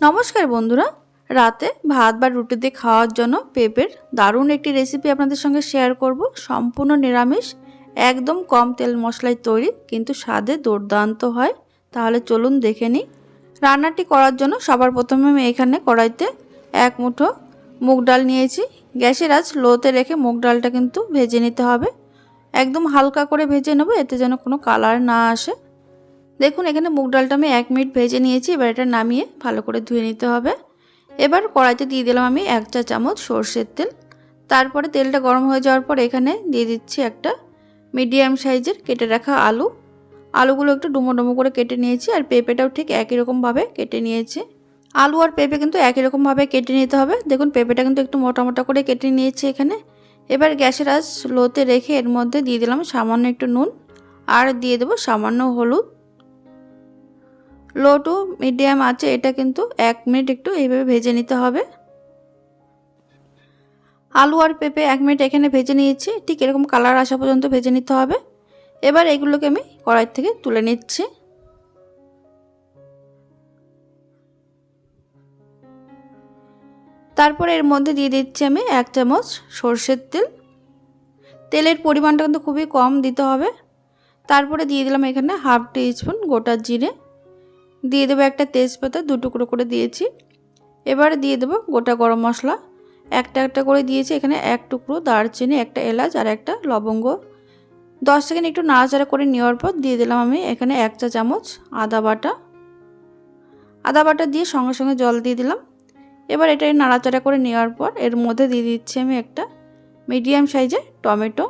নমস্কার বন্ধুরা। রাতে ভাত বা রুটি দিয়ে খাওয়ার জন্য পেঁপের দারুণ একটি রেসিপি আপনাদের সঙ্গে শেয়ার করব। সম্পূর্ণ নিরামিষ, একদম কম তেল মশলায় তৈরি, কিন্তু স্বাদে দুর্দান্ত হয়। তাহলে চলুন দেখে নিই। রান্নাটি করার জন্য সবার প্রথমে আমি এখানে কড়াইতে এক মুঠো মুগ ডাল নিয়েছি। গ্যাসের আজ লোতে রেখে মুগ ডালটা কিন্তু ভেজে নিতে হবে। একদম হালকা করে ভেজে নেব, এতে যেন কোনো কালার না আসে। দেখুন, এখানে মুগ ডালটা আমি এক মিনিট ভেজে নিয়েছি, এবার এটা নামিয়ে ভালো করে ধুয়ে নিতে হবে। এবার কড়াইতে দিয়ে দিলাম আমি এক চা চামচ সর্ষের তেল। তারপরে তেলটা গরম হয়ে যাওয়ার পর এখানে দিয়ে দিচ্ছি একটা মিডিয়াম সাইজের কেটে রাখা আলু। আলুগুলো একটু ডুমো ডুমো করে কেটে নিয়েছি, আর পেঁপেটাও ঠিক একই রকমভাবে কেটে নিয়েছি। আলু আর পেঁপে কিন্তু একই রকমভাবে কেটে নিতে হবে। দেখুন, পেঁপেটা কিন্তু একটু মোটা মোটা করে কেটে নিয়েছি এখানে। এবার গ্যাসের আজ লোতে রেখে এর মধ্যে দিয়ে দিলাম সামান্য একটু নুন, আর দিয়ে দেবো সামান্য হলুদ। লো টু মিডিয়াম আছে, এটা কিন্তু এক মিনিট একটু এইভাবে ভেজে নিতে হবে। আলু আর পেঁপে এক মিনিট এখানে ভেজে নিয়েছি, ঠিক এরকম কালার আসা পর্যন্ত ভেজে নিতে হবে। এবার এগুলোকে আমি কড়াই থেকে তুলে নিচ্ছি। তারপরে এর মধ্যে দিয়ে দিচ্ছি আমি এক চামচ সর্ষের তেল। তেলের পরিমাণটা কিন্তু খুবই কম দিতে হবে। তারপরে দিয়ে দিলাম এখানে হাফ টি স্পুন গোটা জিরে। দিয়ে দেবো একটা তেজপাতা, দু টুকরো করে দিয়েছি। এবারে দিয়ে দেবো গোটা গরম মশলা। একটা একটা করে দিয়েছি, এখানে এক টুকরো দারচিনি, একটা এলাচ আর একটা লবঙ্গ। দশ সেকেন্ড একটু নাড়াচাড়া করে নেওয়ার পর দিয়ে দিলাম আমি এখানে এক চা চামচ আদা বাটা। আদা বাটা দিয়ে সঙ্গে সঙ্গে জল দিয়ে দিলাম। এবার এটা নাড়াচাড়া করে নেওয়ার পর এর মধ্যে দিয়ে দিচ্ছি আমি একটা মিডিয়াম সাইজের টমেটো।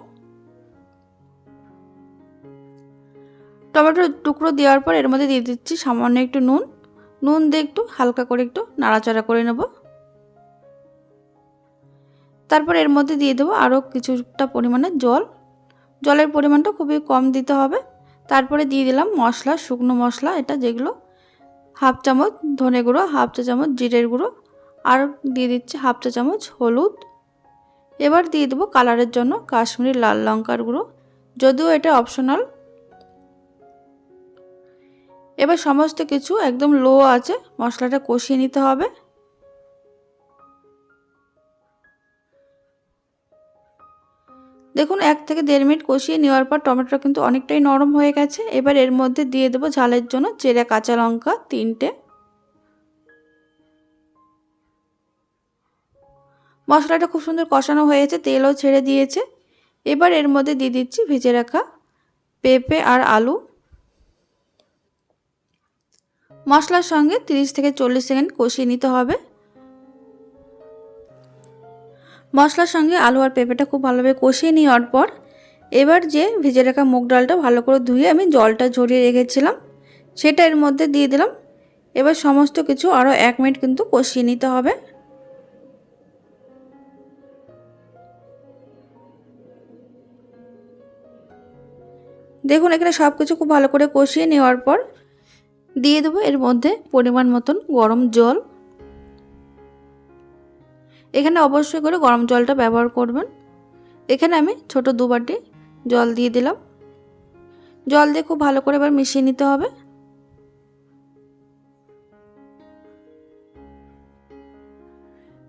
টমেটোর টুকরো দেওয়ার পর এর মধ্যে দিয়ে দিচ্ছি সামান্য একটু নুন। নুন দিয়ে একটু হালকা করে একটু নাড়াচাড়া করে নেব। তারপর এর মধ্যে দিয়ে দেবো আরও কিছুটা পরিমাণে জল। জলের পরিমাণটা খুবই কম দিতে হবে। তারপরে দিয়ে দিলাম মশলা, শুকনো মশলা, এটা যেগুলো হাফ চামচ ধনে গুঁড়ো, হাফ চা চামচ জিরের গুঁড়ো, আর দিয়ে দিচ্ছি হাফ চা চামচ হলুদ। এবার দিয়ে দেবো কালারের জন্য কাশ্মীরি লাল লঙ্কার গুঁড়ো। যদিও এটা অপশনাল এবার সমস্ত কিছু একদম লো আছে, মশলাটা কষিয়ে নিতে হবে। দেখুন, এক থেকে দেড় মিনিট কষিয়ে নেওয়ার পর টমেটো কিন্তু অনেকটাই নরম হয়ে গেছে। এবার এর মধ্যে দিয়ে দেবো ঝালের জন্য চেরা কাঁচা লঙ্কা তিনটে। মশলাটা খুব সুন্দর কষানো হয়েছে, তেলও ছেড়ে দিয়েছে। এবার এর মধ্যে দিয়ে দিচ্ছি ভেজে রাখা পেঁপে আর আলু। মশলার সঙ্গে 30 থেকে চল্লিশ সেকেন্ড কষিয়ে নিতে হবে। মশলার সঙ্গে আলু আর পেঁপেটা খুব ভালোভাবে কষিয়ে নেওয়ার পর এবার যে ভেজে রাখা মুগ ডালটা ভালো করে ধুয়ে আমি জলটা ঝরিয়ে রেখেছিলাম, সেটা এর মধ্যে দিয়ে দিলাম। এবার সমস্ত কিছু আরও এক মিনিট কিন্তু কষিয়ে নিতে হবে। দেখুন, এখানে সব কিছু খুব ভালো করে কষিয়ে নেওয়ার পর দিয়ে দেবো এর মধ্যে পরিমাণ মতন গরম জল। এখানে অবশ্যই করে গরম জলটা ব্যবহার করবেন। এখানে আমি ছোট দু বাটি জল দিয়ে দিলাম। জল দিয়ে খুব ভালো করে এবার মিশিয়ে নিতে হবে।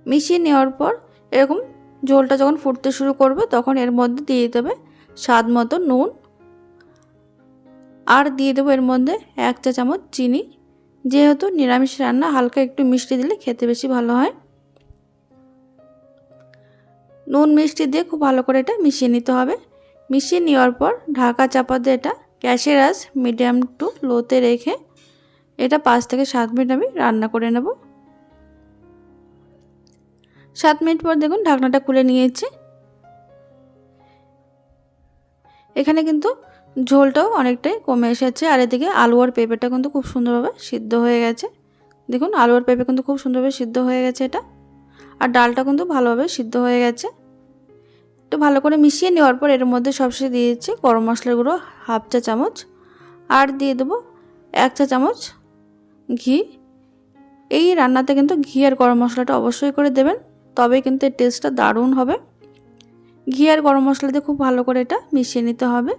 মিশিয়ে নেওয়ার পর এরকম ঝোলটা যখন ফুটতে শুরু করবে তখন এর মধ্যে দিয়ে দিতে হবে স্বাদ মতো নুন আর দিয়ে দেবো এর মধ্যে এক চা চামচ চিনি। যেহেতু নিরামিষ রান্না, হালকা একটু মিষ্টি দিলে খেতে বেশি ভালো হয়। নুন মিষ্টি দিয়ে খুব ভালো করে এটা মিশিয়ে নিতে হবে। মিশিয়ে নেওয়ার পর ঢাকা চাপা দিয়ে এটা গ্যাসের আস মিডিয়াম টু লোতে রেখে এটা পাঁচ থেকে সাত মিনিট আমি রান্না করে নেব। সাত মিনিট পর দেখুন ঢাকনাটা খুলে নিয়েছি। এখানে কিন্তু ঝোলটাও অনেকটাই কমে এসেছে। আর এদিকে আলু আর পেঁপেটা কিন্তু খুব সুন্দরভাবে সিদ্ধ হয়ে গেছে। দেখুন, আলু আর পেঁপে কিন্তু খুব সুন্দরভাবে সিদ্ধ হয়ে গেছে এটা। আর ডালটা কিন্তু ভালোভাবে সিদ্ধ হয়ে গেছে। একটু ভালো করে মিশিয়ে নেওয়ার পর এর মধ্যে সবশেষে দিয়ে দিচ্ছি গরম মশলার গুঁড়ো হাফ চা চামচ। আর দিয়ে দেবো এক চা চামচ ঘি। এই রান্নাতে কিন্তু ঘি আর গরম মশলাটা অবশ্যই করে দেবেন তবে কিন্তু এর টেস্টটা দারুণ হবে। ঘি আর গরম মশলা দিয়ে খুব ভালো করে এটা মিশিয়ে নিতে হবে।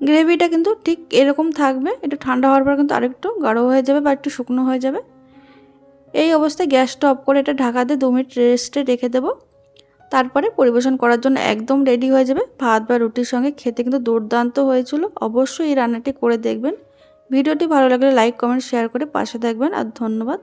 গ্রেভিটা কিন্তু ঠিক এরকম থাকবে। একটু ঠান্ডা হওয়ার পর কিন্তু আরেকটু গাঢ় হয়ে যাবে বা একটু শুকনো হয়ে যাবে। এই অবস্থায় গ্যাসটা অফ করে এটা ঢাকা দিয়ে দু মিনিট রেস্টে রেখে দেবো। তারপরে পরিবেশন করার জন্য একদম রেডি হয়ে যাবে। ভাত বা রুটির সঙ্গে খেতে কিন্তু দুর্দান্ত হয়েছিল। অবশ্যই এই রান্নাটি করে দেখবেন। ভিডিওটি ভালো লাগলে লাইক কমেন্ট শেয়ার করে পাশে থাকবেন। আর ধন্যবাদ।